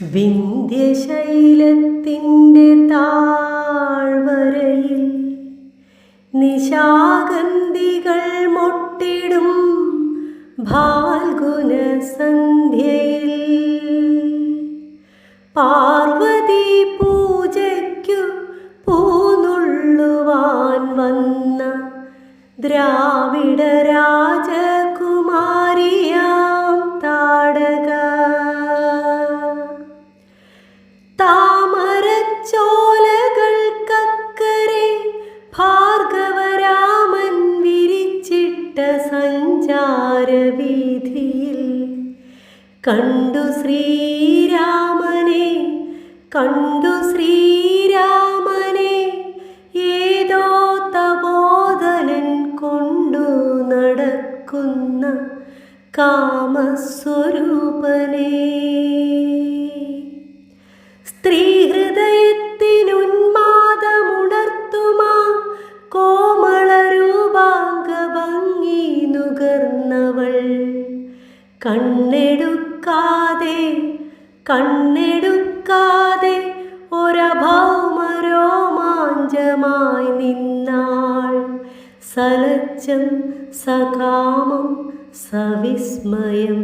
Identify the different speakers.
Speaker 1: വിന്ധ്യശൈലത്തിന്റെ താഴ്വരയിൽ നിശാഗന്ധികൾ മൊട്ടിടും ഭാൽഗുന സന്ധ്യയിൽ പാർവതി പൂജയ്ക്കു പൂനുള്ളുവാൻ വന്ന ദ്രാവിഡ രാജകുമാരിയാം താമരച്ചോലകൾക്കക്കരെ ഭാർഗവരാമൻ വിരിച്ചിട്ട സഞ്ചാരവീഥിയിൽ. കണ്ടു ശ്രീരാമനെ കണ്ടു ശ്രീരാമനെ ഏതോ തപോധനൻ കൊണ്ടു നടക്കുന്ന കാമസ്വരൂപനേ കണ്ണെടുക്കാതെ കണ്ണെടുക്കാതെ ഒരഭൗമരോമാഞ്ചമായി നിന്നാൾ. സലച്ചം സകാമം സവിസ്മയം.